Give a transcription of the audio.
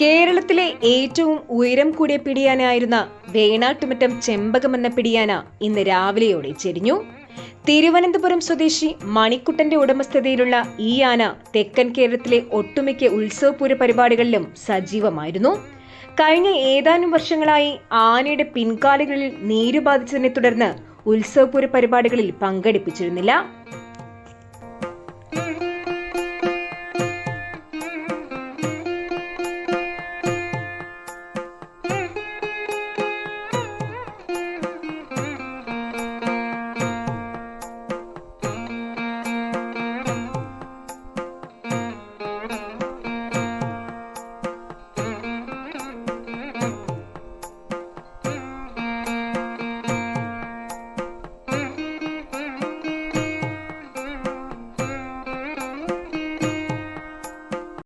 കേരളത്തിലെ ഏറ്റവും ഉയരം കൂടിയ പിടിയാനായിരുന്ന വേണാട്ടുമറ്റം ചെമ്പകം എന്ന പിടിയാന ഇന്ന് രാവിലെയോടെ ചെരിഞ്ഞു. തിരുവനന്തപുരം സ്വദേശി മണിക്കുട്ടന്റെ ഉടമസ്ഥതയിലുള്ള ഈ ആന തെക്കൻ കേരളത്തിലെ ഒട്ടുമിക്ക ഉത്സവപൂര പരിപാടികളിലും സജീവമായിരുന്നു. കഴിഞ്ഞ ഏതാനും വർഷങ്ങളായി ആനയുടെ പിൻകാലുകളിൽ നീര് ബാധിച്ചതിനെ തുടർന്ന് ഉത്സവപൂര പരിപാടികളിൽ പങ്കെടുപ്പിച്ചിരുന്നില്ല.